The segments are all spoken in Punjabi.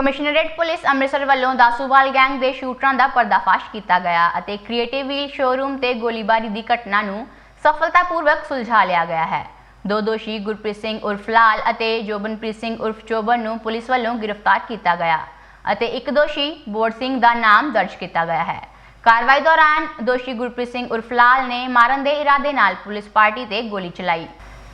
ਕਮਿਸ਼ਨਰੇਟ ਪੁਲਿਸ ਅੰਮ੍ਰਿਤਸਰ ਵੱਲੋਂ ਦਾਸੂਵਾਲ ਗੈਂਗ ਦੇ ਸ਼ੂਟਰਾਂ ਦਾ ਪਰਦਾਫਾਸ਼ ਕੀਤਾ ਗਿਆ ਅਤੇ ਕ੍ਰੀਏਟਿਵ ਵੀਲ ਸ਼ੋਰੂਮ ਤੇ ਗੋਲੀਬਾਰੀ ਦੀ ਘਟਨਾ ਨੂੰ ਸਫਲਤਾਪੂਰਵਕ ਸੁਲਝਾ ਲਿਆ ਗਿਆ ਹੈ। ਦੋ ਦੋਸ਼ੀ ਗੁਰਪ੍ਰੀਤ ਸਿੰਘ ਉਰਫ ਲਾਲ ਅਤੇ ਜੋਬਨਪ੍ਰੀਤ ਸਿੰਘ ਉਰਫ ਚੋਬਨ ਨੂੰ ਪੁਲਿਸ ਵੱਲੋਂ ਗ੍ਰਿਫਤਾਰ ਕੀਤਾ ਗਿਆ ਅਤੇ ਇੱਕ ਦੋਸ਼ੀ ਬੋੜ ਸਿੰਘ ਦਾ ਨਾਮ ਦਰਜ ਕੀਤਾ ਗਿਆ ਹੈ। ਕਾਰਵਾਈ ਦੌਰਾਨ ਦੋਸ਼ੀ ਗੁਰਪ੍ਰੀਤ ਸਿੰਘ ਉਰਫ ਲਾਲ ਨੇ ਮਾਰਨ ਦੇ ਇਰਾਦੇ ਨਾਲ ਪੁਲਿਸ ਪਾਰਟੀ ਤੇ ਗੋਲੀ ਚਲਾਈ।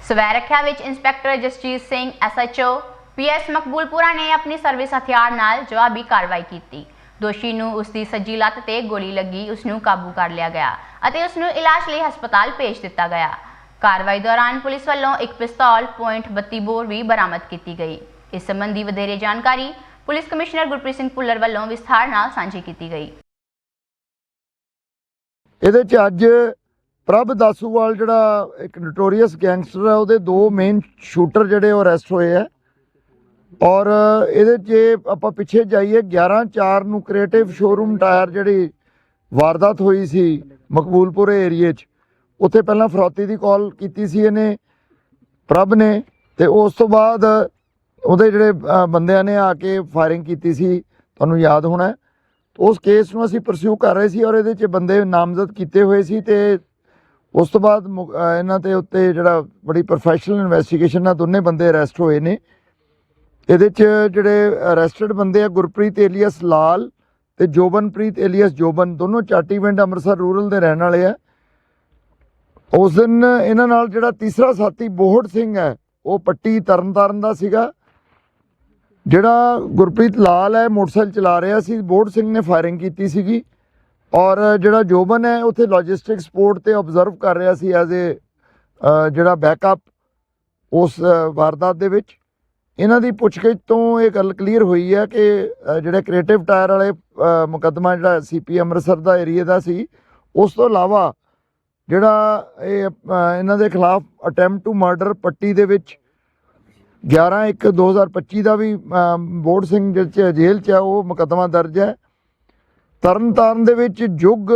ਸਵੈ ਰੱਖਿਆ ਵਿੱਚ inspector Jasjit Singh SHO PS Maqboolpura ਨੇ ਆਪਣੀ ਸਰਵਿਸ ਹਥਿਆਰ ਨਾਲ ਜਵਾਬੀ ਕਾਰਵਾਈ ਕੀਤੀ। ਦੋਸ਼ੀ ਨੂੰ ਉਸ ਦੀ ਸੱਜੀ ਲੱਤ ਤੇ ਗੋਲੀ ਲੱਗੀ ਉਸ ਨੂੰ ਕਾਬੂ ਕਰ ਲਿਆ ਗਿਆ ਅਤੇ ਉਸ ਨੂੰ ਇਲਾਜ ਲਈ ਹਸਪਤਾਲ ਭੇਜ ਦਿੱਤਾ ਗਿਆ। ਕਾਰਵਾਈ ਦੌਰਾਨ ਪੁਲਿਸ ਵੱਲੋਂ ਇੱਕ ਪਿਸਤੌਲ .32 ਬੋਰ ਵੀ ਬਰਾਮਦ ਕੀਤੀ ਗਈ। ਇਸ ਸੰਬੰਧੀ ਵਧੇਰੇ ਜਾਣਕਾਰੀ ਪੁਲਿਸ ਕਮਿਸ਼ਨਰ ਗੁਰਪ੍ਰੀਤ ਸਿੰਘ ਭੁੱਲਰ ਵੱਲੋਂ ਵਿਸਥਾਰ ਨਾਲ ਸਾਂਝੀ ਕੀਤੀ ਗਈ। ਇਹਦੇ ਚ ਅੱਜ ਪ੍ਰਭ ਦਾਸੂਵਾਲ ਜਿਹੜਾ ਇੱਕ ਨੋਟੋਰੀਅਸ ਗੈਂਗਸਟਰ ਹੈ ਉਹਦੇ ਦੋ ਮੇਨ ਸ਼ੂਟਰ ਜਿਹੜੇ ਉਹ ਅਰੈਸਟ ਹੋਏ ਆ। ਔਰ ਇਹਦੇ 'ਚ ਆਪਾਂ ਪਿੱਛੇ ਜਾਈਏ 11 4 ਨੂੰ ਕ੍ਰੀਏਟਿਵ ਸ਼ੋਰੂਮ ਟਾਇਰ ਜਿਹੜੀ ਵਾਰਦਾਤ ਹੋਈ ਸੀ ਮਕਬੂਲਪੁਰ ਏਰੀਏ 'ਚ, ਉੱਥੇ ਪਹਿਲਾਂ ਫਰੋਤੀ ਦੀ ਕਾਲ ਕੀਤੀ ਸੀ ਇਹਨੇ, ਪ੍ਰਭ ਨੇ, ਤੇ ਉਸ ਤੋਂ ਬਾਅਦ ਉਹਦੇ ਜਿਹੜੇ ਬੰਦਿਆਂ ਨੇ ਆ ਕੇ ਫਾਇਰਿੰਗ ਕੀਤੀ ਸੀ, ਤੁਹਾਨੂੰ ਯਾਦ ਹੋਣਾ ਉਸ ਕੇਸ ਨੂੰ ਅਸੀਂ ਪਰਸਿਊ ਕਰ ਰਹੇ ਸੀ ਔਰ ਇਹਦੇ 'ਚ ਬੰਦੇ ਨਾਮਜ਼ਦ ਕੀਤੇ ਹੋਏ ਸੀ ਤੇ ਉਸ ਤੋਂ ਬਾਅਦ ਮੁ- ਇਹਨਾਂ ਤੇ ਉੱਤੇ ਜਿਹੜਾ ਬੜੀ ਪ੍ਰੋਫੈਸ਼ਨਲ ਇਨਵੈਸਟੀਗੇਸ਼ਨ ਨਾਲ ਦੋਨੇ ਬੰਦੇ ਅਰੈਸਟ ਹੋਏ ਨੇ। ਇਹਦੇ 'ਚ ਜਿਹੜੇ ਅਰੈਸਟਡ ਬੰਦੇ ਆ ਗੁਰਪ੍ਰੀਤ ਏਲੀਅਸ ਲਾਲ ਤੇ ਜੋਬਨਪ੍ਰੀਤ ਏਲੀਅਸ ਜੋਬਨ, ਦੋਨੋਂ ਚਾਟੀਵਿੰਡ ਅੰਮ੍ਰਿਤਸਰ ਰੂਰਲ ਦੇ ਰਹਿਣ ਵਾਲੇ ਆ। ਉਸ ਦਿਨ ਇਹਨਾਂ ਨਾਲ ਜਿਹੜਾ ਤੀਸਰਾ ਸਾਥੀ ਬੋਹੜ ਸਿੰਘ ਹੈ, ਉਹ ਪੱਟੀ ਤਰਨਤਾਰਨ ਦਾ ਸੀਗਾ। ਜਿਹੜਾ ਗੁਰਪ੍ਰੀਤ ਲਾਲ ਹੈ, ਮੋਟਰਸਾਈਕਲ ਚਲਾ ਰਿਹਾ ਸੀ, ਬੋਹੜ ਸਿੰਘ ਨੇ ਫਾਇਰਿੰਗ ਕੀਤੀ ਸੀਗੀ। ਔਰ ਜਿਹੜਾ ਜੋਬਨ ਹੈ, ਉੱਥੇ ਲੌਜਿਸਟਿਕ ਸਪੋਰਟ ਤੇ ਆਬਜ਼ਰਵ ਕਰ ਰਿਹਾ ਸੀ ਐਜ਼ ਏ ਜਿਹੜਾ ਬੈਕਅਪ ਉਸ ਵਾਰਦਾਤ ਦੇ ਵਿੱਚ। ਇਹਨਾਂ ਦੀ ਪੁੱਛਗਿੱਛ ਤੋਂ ਇਹ ਗੱਲ ਕਲੀਅਰ ਹੋਈ ਹੈ ਕਿ ਜਿਹੜੇ ਕ੍ਰੀਏਟਿਵ ਟਾਇਰ ਵਾਲੇ ਮੁਕੱਦਮਾ ਜਿਹੜਾ ਸੀਪੀ ਅੰਮ੍ਰਿਤਸਰ ਦਾ ਏਰੀਆ ਦਾ ਸੀ ਉਸ ਤੋਂ ਇਲਾਵਾ ਜਿਹੜਾ ਇਹ ਇਹਨਾਂ ਦੇ ਖਿਲਾਫ ਅਟੈਂਪਟ ਟੂ ਮਰਡਰ ਪੱਟੀ ਦੇ ਵਿੱਚ 11 1 2025 ਦਾ ਵੀ ਅ, ਸਿੰਘ ਜਿਹੜੇ ਜੇਲ੍ਹ 'ਚ ਹੈ ਉਹ ਮੁਕੱਦਮਾ ਦਰਜ ਹੈ। ਤਰਨਤਾਰਨ ਦੇ ਵਿੱਚ ਜੁਗ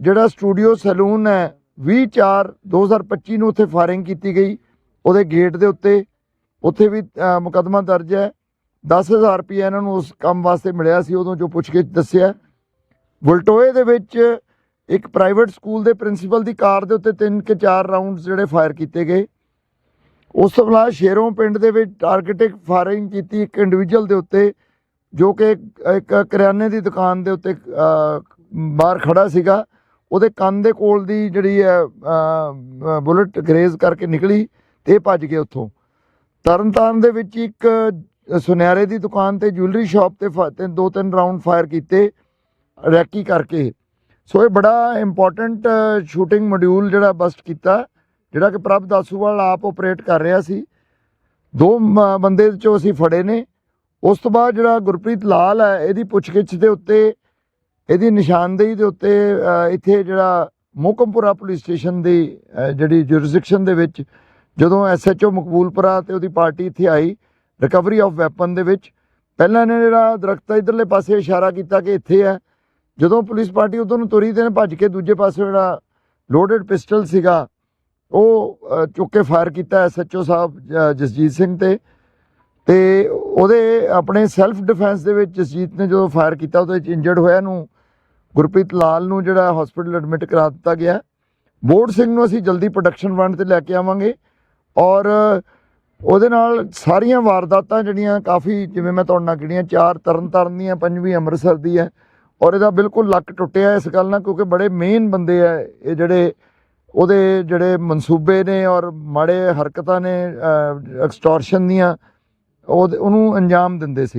ਜਿਹੜਾ ਸਟੂਡੀਓ ਸੈਲੂਨ ਹੈ 20 4 2025 ਨੂੰ ਉੱਥੇ ਫਾਇਰਿੰਗ ਕੀਤੀ ਗਈ। ਉਹਦੇ ਗੇਟ ਦੇ ਉੱਤੇ ਉੱਥੇ ਵੀ ਅ, ਮੁਕੱਦਮਾ ਦਰਜ ਹੈ। 10000 ਰੁਪਏ ਇਹਨਾਂ ਨੂੰ ਉਸ ਕੰਮ ਵਾਸਤੇ ਮਿਲਿਆ ਸੀ ਉਦੋਂ ਜੋ ਪੁੱਛ ਕੇ ਦੱਸਿਆ। ਵਲਟੋਏ ਦੇ ਵਿੱਚ ਇੱਕ ਪ੍ਰਾਈਵੇਟ ਸਕੂਲ ਦੇ ਪ੍ਰਿੰਸੀਪਲ ਦੀ ਕਾਰ ਦੇ ਉੱਤੇ ਤਿੰਨ ਕੇ ਚਾਰ ਰਾਉਂਡਸ ਜਿਹੜੇ ਫਾਇਰ ਕੀਤੇ ਗਏ। ਉਸ ਤੋਂ ਬਾਅਦ ਸ਼ੇਰੋਂ ਪਿੰਡ ਦੇ ਵਿੱਚ ਟਾਰਗੇਟਿਕ ਫਾਇਰਿੰਗ ਕੀਤੀ ਇੱਕ ਇੰਡੀਵਿਜੂਅਲ ਦੇ ਉੱਤੇ ਜੋ ਕਿ ਇੱਕ- ਕਰਿਆਨੇ ਦੀ ਦੁਕਾਨ ਦੇ ਉੱਤੇ ਬਾਹਰ ਖੜਾ ਸੀਗਾ। ਉਹਦੇ ਕੰਨ ਦੇ ਕੋਲ ਦੀ ਜਿਹੜੀ ਹੈ ਬੁਲਟ ਗਰੇਜ਼ ਕਰਕੇ ਨਿਕਲੀ ਤੇ ਇਹ ਭੱਜ ਗਏ ਉੱਥੋਂ। ਤਰਨਤਾਰਨ ਦੇ ਵਿੱਚ ਇੱਕ ਸੁਨਿਆਰੇ ਦੀ ਦੁਕਾਨ ਤੇ ਜੁਐਲਰੀ ਸ਼ਾਪ ਤੇ ਫ- ਤਿੰਨ, ਦੋ, ਤਿੰਨ ਰਾਉਂਡ ਫਾਇਰ ਕੀਤੇ, ਰੈਕੀ ਕਰਕੇ। ਸੋ ਇਹ ਬੜਾ ਇੰਪੋਰਟੈਂਟ ਸ਼ੂਟਿੰਗ ਮੋਡਿਊਲ ਜਿਹੜਾ ਬਸਟ ਕੀਤਾ, ਜਿਹੜਾ ਕਿ ਪ੍ਰਭ ਦਾਸੂਵਾਲ ਆਪ ਆਪਰੇਟ ਕਰ ਰਿਹਾ ਸੀ। ਦੋ ਬੰਦੇ ਚੋਂ ਅਸੀਂ ਫੜੇ ਨੇ। ਉਸ ਤੋਂ ਬਾਅਦ ਜਿਹੜਾ ਗੁਰਪ੍ਰੀਤ ਲਾਲ ਹੈ, ਇਹਦੀ ਪੁੱਛਗਿੱਛ ਦੇ ਉੱਤੇ, ਇਹਦੀ ਨਿਸ਼ਾਨਦੇਹੀ ਦੇ ਉੱਤੇ ਇੱਥੇ ਜਿਹੜਾ ਮੋਕਮਪੁਰਾ ਪੁਲਿਸ ਸਟੇਸ਼ਨ ਦੀ ਜਿਹੜੀ ਜੁਰਿਸਡਿਕਸ਼ਨ ਦੇ ਵਿੱਚ ਜਦੋਂ ਐਸਐਚਓ ਮਕਬੂਲਪੁਰਾ ਤੇ ਉਹਦੀ ਪਾਰਟੀ ਇੱਥੇ ਆਈ ਰਿਕਵਰੀ ਆਫ ਵੈਪਨ ਦੇ ਵਿੱਚ, ਪਹਿਲਾਂ ਇਹਨੇ ਜਿਹੜਾ ਦਰਖਤ ਇਧਰਲੇ ਪਾਸੇ ਇਸ਼ਾਰਾ ਕੀਤਾ ਕਿ ਇੱਥੇ ਹੈ। ਜਦੋਂ ਪੁਲਿਸ ਪਾਰਟੀ ਉਧਰ ਨੂੰ ਤੁਰੀ ਤੇ ਇਹਨੇ ਭੱਜ ਕੇ ਦੂਜੇ ਪਾਸੇ ਜਿਹੜਾ ਲੋਡਡ ਪਿਸਟਲ ਸੀਗਾ, ਉਹ ਚੁੱਕ ਕੇ ਫਾਇਰ ਕੀਤਾ ਐਸਐਚਓ ਸਾਹਿਬ ਜ- ਜਸਜੀਤ ਸਿੰਘ ਤੇ। ਤੇ ਉਹਦੇ ਆਪਣੇ ਸੈਲਫ ਡਿਫੈਂਸ ਦੇ ਵਿੱਚ ਜਸਜੀਤ ਨੇ ਜਦੋਂ ਫਾਇਰ ਕੀਤਾ, ਉਹਦੇ ਵਿੱਚ ਇੰਜਰਡ ਹੋਇਆ ਨੂੰ, ਗੁਰਪ੍ਰੀਤ ਲਾਲ ਨੂੰ ਜਿਹੜਾ ਹਸਪੀਟਲ ਐਡਮਿਟ ਕਰਾ ਦਿੱਤਾ ਗਿਆ। ਬੋਰਡ ਸਿੰਘ ਨੂੰ ਅਸੀਂ ਜਲਦੀ ਪ੍ਰੋਡਕਸ਼ਨ ਵੰਡ ਤੇ ਲੈ ਕੇ ਆਵਾਂਗੇ। ਔਰ ਉਹਦੇ ਨਾਲ ਸਾਰੀਆਂ ਵਾਰਦਾਤਾਂ ਜਿਹੜੀਆਂ ਕਾਫੀ ਜਿਵੇਂ ਮੈਂ ਤੁਹਾਡੇ ਨਾਲ ਗਿਣੀਆਂ, ਚਾਰ ਤਰਨ ਤਾਰਨ ਦੀਆਂ, ਪੰਜਵੀਂ ਅੰਮ੍ਰਿਤਸਰ ਦੀ ਹੈ। ਔਰ ਇਹਦਾ ਬਿਲਕੁਲ ਲੱਕ ਟੁੱਟਿਆ ਇਸ ਗੱਲ ਨਾਲ ਕਿਉਂਕਿ ਬੜੇ ਮੇਨ ਬੰਦੇ ਆ ਇਹ ਜਿਹੜੇ, ਉਹਦੇ ਜਿਹੜੇ ਮਨਸੂਬੇ ਨੇ ਔਰ ਮਾੜੇ ਹਰਕਤਾਂ ਨੇ ਐਕਸਟੋਰਸ਼ਨ ਦੀਆਂ, ਉਹ ਉਹਨੂੰ ਅੰਜਾਮ ਦਿੰਦੇ ਸੀ